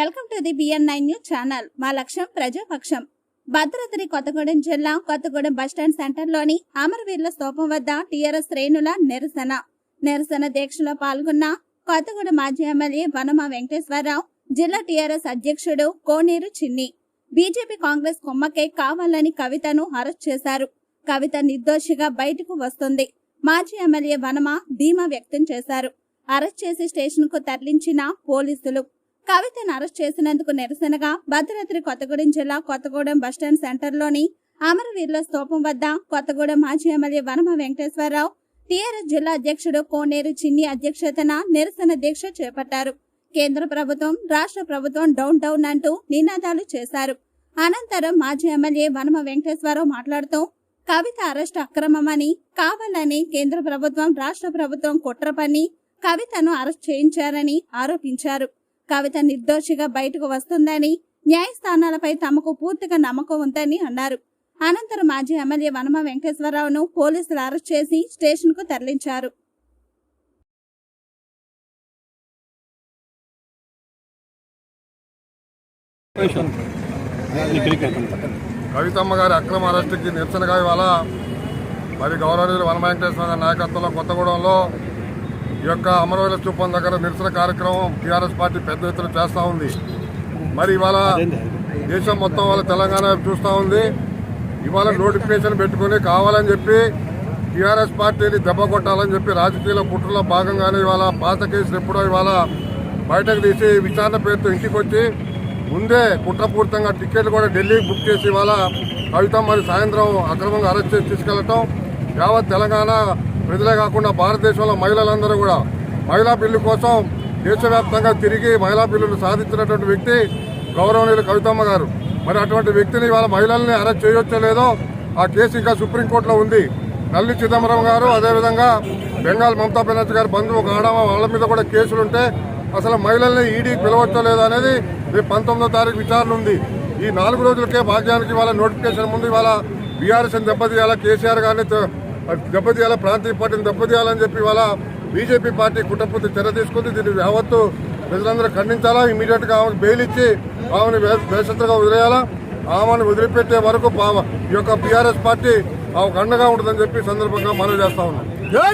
Welcome to the BN nine news channel. మా లక్ష్యం ప్రజాపక్షం. భద్రాద్రి కొత్తగూడెం జిల్లా కొత్తగూడెం బస్టాండ్ సెంటర్లోని అమరవీరుల స్తూపం వద్ద టీఆర్ఎస్ శ్రేణుల నిరసన. నిరసన దీక్షలో పాల్గొన్న కొత్తగూడెం మాజీ ఎమ్మెల్యే వనమ వెంకటేశ్వరరావు జిల్లా టీఆర్ఎస్ అధ్యక్షుడు కోనేరు చిన్ని. బీజేపీ కాంగ్రెస్ కుమ్మకే కావాలని కవితను అరెస్ట్ చేశారు. కవిత నిర్దోషిగా బయటకు వస్తుంది. మాజీ ఎమ్మెల్యే వనమ ధీమా వ్యక్తం చేశారు. అరెస్ట్ చేసి స్టేషన్కు తరలించిన పోలీసులు కవితను అరెస్ట్ చేసినందుకు నిరసనగా భద్రాద్రి కొత్తగూడెం జిల్లా కొత్తగూడెం బస్టాండ్ సెంటర్లోని అమరవీరుల స్తూపం వద్ద కొత్తగూడెం మాజీ ఎమ్మెల్యే వనమ వెంకటేశ్వరరావు టీఆర్ఎస్ జిల్లా అధ్యక్షుడు కోనేరు చిన్ని అధ్యక్షతన నిరసన దీక్ష చేపట్టారు. కేంద్ర ప్రభుత్వం రాష్ట్ర ప్రభుత్వం డౌన్ డౌన్ అంటూ నినాదాలు చేశారు. అనంతరం మాజీ ఎమ్మెల్యే వనమ వెంకటేశ్వరరావు మాట్లాడుతూ కవిత అరెస్ట్ అక్రమమని కావాలని కేంద్ర ప్రభుత్వం రాష్ట్ర ప్రభుత్వం కుట్ర పని కవితను అరెస్ట్ చేయించారని ఆరోపించారు. కవిత నిర్దోషిగా బయటకు వస్తుందని న్యాయస్థానాలపై తమకు పూర్తిగా నమ్మకం ఉందని అన్నారు. అనంతరం మాజీ ఎమ్మెల్యే వనమ వెంకటేశ్వరరావును పోలీసులు అరెస్ట్ చేసి స్టేషన్కు తరలించారు. కవితమ్మ గారి అక్రమ అరెస్టుకి నిరసనగా ఇవాళ మరి గౌరవనీయులు వన వెంకటేశ్వర నాయకత్వంలో కొత్తగూడెంలో ఈ యొక్క అమరవీల స్థూపం దగ్గర నిరసన కార్యక్రమం టీఆర్ఎస్ పార్టీ పెద్ద ఎత్తున చేస్తూ ఉంది. మరి ఇవాళ దేశం మొత్తం వాళ్ళ తెలంగాణ చూస్తూ ఉంది. ఇవాళ నోటిఫికేషన్ పెట్టుకుని కావాలని చెప్పి టీఆర్ఎస్ పార్టీని దెబ్బ కొట్టాలని చెప్పి రాజకీయ కుట్రలో భాగంగానే ఇవాళ పాత కేసులు ఎప్పుడో ఇవాళ బయటకు తీసి విచారణ పేరుతో ఇంటికి వచ్చి ముందే కుట్రపూరితంగా టికెట్లు కూడా ఢిల్లీకి బుక్ చేసి ఇవాళ కవిత మరి సాయంత్రం అక్రమంగా అరెస్ట్ చేసి తీసుకెళ్ళటం యావత్ తెలంగాణ ప్రజలే కాకుండా భారతదేశంలో మహిళలందరూ కూడా మహిళా బిల్లు కోసం దేశవ్యాప్తంగా తిరిగి మహిళా బిల్లును సాధించినటువంటి వ్యక్తి గౌరవనీయులు కవితమ్మ గారు. మరి అటువంటి వ్యక్తిని వాళ్ళ మహిళల్ని అరెస్ట్ చేయొచ్చో లేదో ఆ కేసు ఇంకా సుప్రీంకోర్టులో ఉంది. నల్లి చిదంబరం గారు అదేవిధంగా బెంగాల్ మమతా బెనర్జీ గారు బంధువు కావడం వాళ్ళ మీద కూడా కేసులుంటే అసలు మహిళల్ని ఈడీ పిలవచ్చో లేదో అనేది రేపు పంతొమ్మిదో తారీఖు విచారణ ఉంది. ఈ నాలుగు రోజులకే భాగ్యానికి వాళ్ళ నోటిఫికేషన్ ముందు ఇవాళ బీఆర్ఎస్ని దెబ్బతీయాలా కేసీఆర్ గారిని దెబ్బతీయాలా? ప్రాంతీయ పార్టీని దెబ్బతీయాలని చెప్పి ఇవాళ బీజేపీ పార్టీ కుటుంబ చర్య తీసుకుంది. దీన్ని యావత్తు ప్రజలందరూ ఖండించాలా? ఇమీడియట్గా ఆమెకు బెయిల్ ఇచ్చి ఆమెను బే- వదిలేయాలా? ఆమెను వదిలిపెట్టే వరకు ఈ యొక్క బీఆర్ఎస్ పార్టీ ఆమెకు అండగా ఉంటుందని చెప్పి సందర్భంగా మనవి చేస్తా ఉన్నాం.